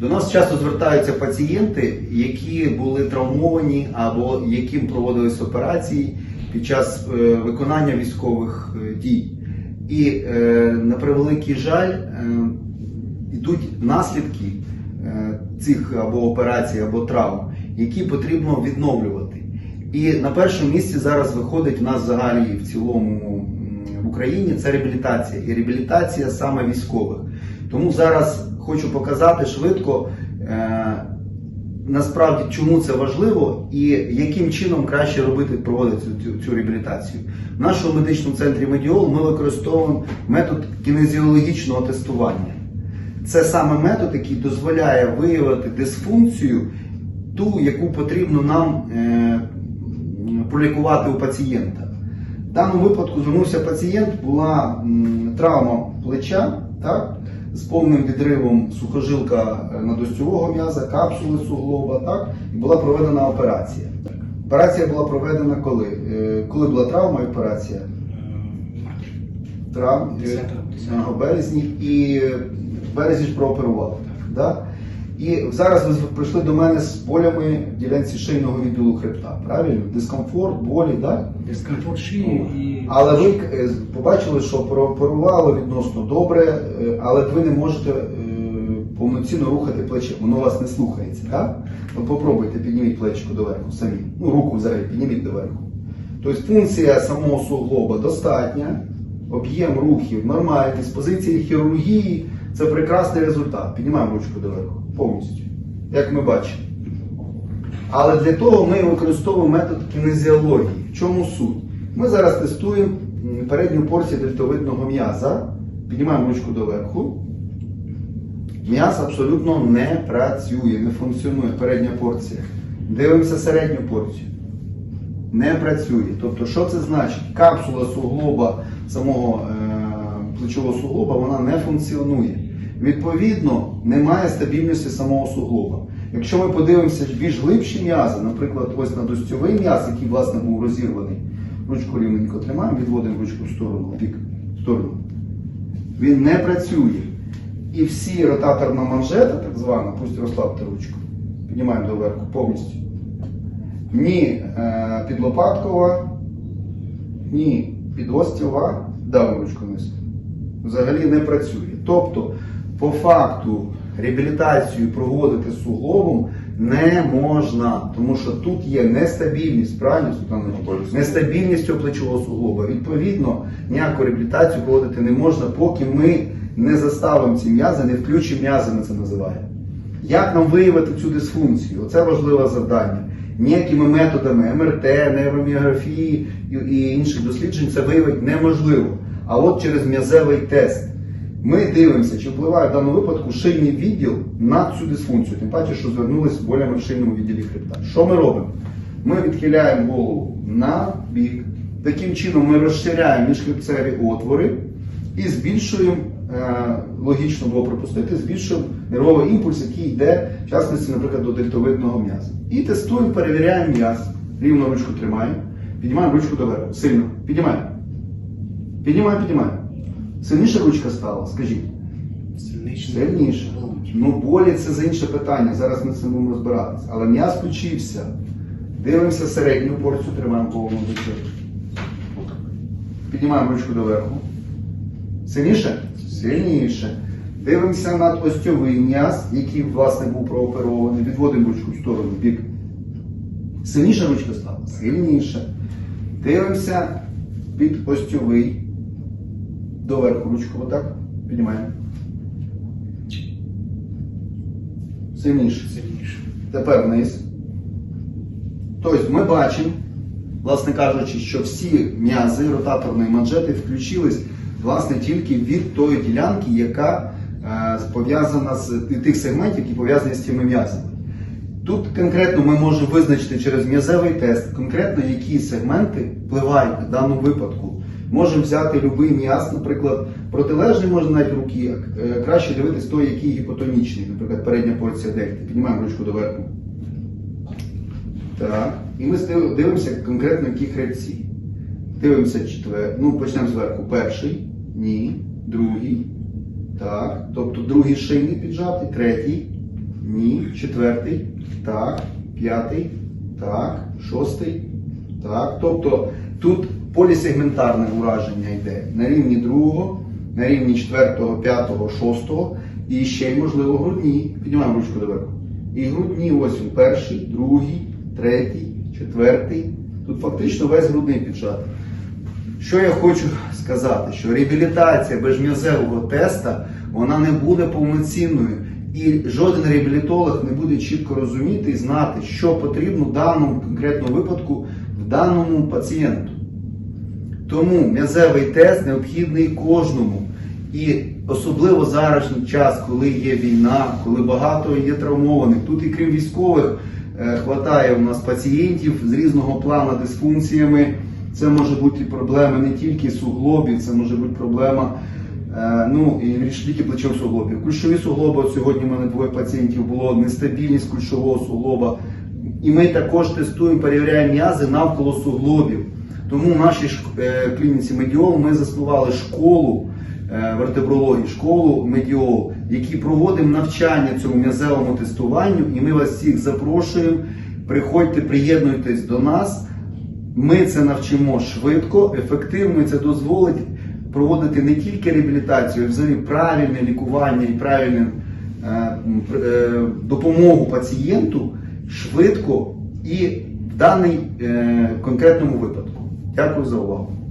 До нас часто звертаються пацієнти, які були травмовані або яким проводились операції під час е, виконання військових е, дій. І е, на превеликий жаль, йдуть наслідки цих або операцій, або травм, які потрібно відновлювати. І на першому місці зараз виходить в нас взагалі в цілому в Україні це реабілітація. І реабілітація саме військових. Тому зараз хочу показати швидко. Е, Насправді, чому це важливо і яким чином краще робити проводити цю, цю, реабілітацію. В нашому медичному центрі Медіол ми використовуємо метод кінезіологічного тестування. Це саме метод, який дозволяє виявити дисфункцію, ту, яку потрібно нам е, пролікувати у пацієнта. В даному випадку звернувся пацієнт, була м, травма плеча, так, з повним відривом сухожилка надостювого м'яза, капсули суглоба, так, і була проведена операція. Операція була проведена коли? Е, Коли була травма і операція? Травм, е, 10 Ага, березні і в березні ж прооперували. Да? І зараз ви прийшли до мене з болями в ділянці шийного відділу хребта. Правильно? Дискомфорт, болі, так? Дискомфорт шиї і Але ви е, побачили, що прооперували відносно добре, е, але ви не можете е, повноцінно рухати плече, воно вас не слухається, так? Ну попробуйте, підніміть плечко доверху самі. Ну, руку взагалі підніміть доверху. Тобто функція самого суглоба достатня, об'єм рухів нормальний, з позиції хірургії це прекрасний результат. Піднімаємо ручку доверху повністю, як ми бачимо. Але для того ми використовуємо метод кінезіології. В чому суть? Ми зараз тестуємо передню порцію дельтовидного м'яза. Піднімаємо ручку доверху. М'яз абсолютно не працює, не функціонує передня порція. Дивимося середню порцію. Не працює. Тобто, що це значить? Капсула суглоба самого е, плечового суглоба вона не функціонує. Відповідно, немає стабільності самого суглоба. Якщо ми подивимося більш глибші м'язи, наприклад, ось на достьовий м'яз, який власне був розірваний, ручку рівненько тримаємо, відводимо ручку в сторону, бік, в сторону. Він не працює. І всі ротаторна манжета, так звана, пусть розслабте ручку, піднімаємо доверху повністю. Ні е, підлопаткова, ні підостєва, давимо ручку вниз. Взагалі не працює. Тобто, по факту реабілітацію проводити суглобом не можна, тому що тут є нестабільність, правильно? Нестабільність у плечового суглоба. Відповідно, ніяку реабілітацію проводити не можна, поки ми не заставимо ці м'язи, не включимо м'язи, ми це називаємо. Як нам виявити цю дисфункцію? Оце важливе завдання. Ніякими методами МРТ, нейроміографії і, і інших досліджень це виявити неможливо. А от через м'язевий тест ми дивимося, чи впливає в даному випадку шийний відділ на цю дисфункцію, тим паче, що звернулися болями в шийному відділі хребта. Що ми робимо? Ми відхиляємо голову на бік. Таким чином ми розширяємо міжхребцеві отвори і збільшуємо, е, логічно було припустити, збільшуємо нервовий імпульс, який йде, в частності, наприклад, до дельтовидного м'яза. І тестуємо, перевіряємо м'яз. Рівно ручку тримаємо, піднімаємо ручку доверху. Сильно. Піднімаємо. Піднімаємо, піднімаємо. Сильніше ручка стала, скажіть. сильніше. Сильніше. Ну, болі це за інше питання. Зараз ми з цим будемо розбиратися. Але м'яз включився. Дивимося середню порцію, тримаємо голову до. Піднімаємо ручку доверху. Сильніше? Сильніше. Дивимося на остьовий м'яз, який, власне, був прооперований. Відводимо ручку в сторону, в бік. Сильніше ручка стала? Сильніше. Дивимося під остьовий. Доверху ручку отак. Піднімаємо. Сильніше. Сильніше. Тепер вниз. Тобто ми бачимо, власне кажучи, що всі м'язи ротаторної манжети включились власне тільки від тої ділянки, яка е, пов'язана з тих сегментів, які пов'язані з цими м'язами. Тут конкретно ми можемо визначити через м'язевий тест, конкретно які сегменти впливають в даному випадку. Можемо взяти будь-який м'яз, наприклад, протилежний можна навіть руки, е, краще дивитись той, який гіпотонічний, наприклад, передня порція дельти. Піднімаємо ручку доверху. Так. І ми дивимося конкретно які хребці. Дивимося четвер. Ну, почнемо зверху. Перший, ні, другий. Так. Тобто другий шийний піджатий, третій. Ні. Четвертий. Так. П'ятий. Так. Шостий. Так. Тобто тут полісегментарне ураження йде на рівні другого, на рівні четвертого, п'ятого, шостого і ще й, можливо, грудні. Піднімаємо ручку доверху. І грудні ось він перший, другий, третій, четвертий. Тут фактично весь грудний піджат. Що я хочу сказати, що реабілітація без м'язевого теста вона не буде повноцінною. І жоден реабілітолог не буде чітко розуміти і знати, що потрібно в даному конкретному випадку в даному пацієнту. Тому м'язевий тест необхідний кожному. І особливо зараз час, коли є війна, коли багато є травмованих. Тут і крім військових е, хватає у нас пацієнтів з різного плану дисфункціями. Це може бути проблеми не тільки суглобів, це може бути проблема е, ну, і тільки плечових суглобів. Кульшові суглоби, от сьогодні в мене двоє пацієнтів було нестабільність кульшового суглоба. І ми також тестуємо, перевіряємо м'язи навколо суглобів. Тому в нашій е, клініці Медіол ми заснували школу е, вертебрології, школу Медіол, які проводимо навчання цьому м'язевому тестуванню, і ми вас всіх запрошуємо. Приходьте, приєднуйтесь до нас. Ми це навчимо швидко, ефективно, і це дозволить проводити не тільки реабілітацію, а взагалі правильне лікування і правильну е, допомогу пацієнту швидко і в даний конкретному випадку. Дякую за увагу.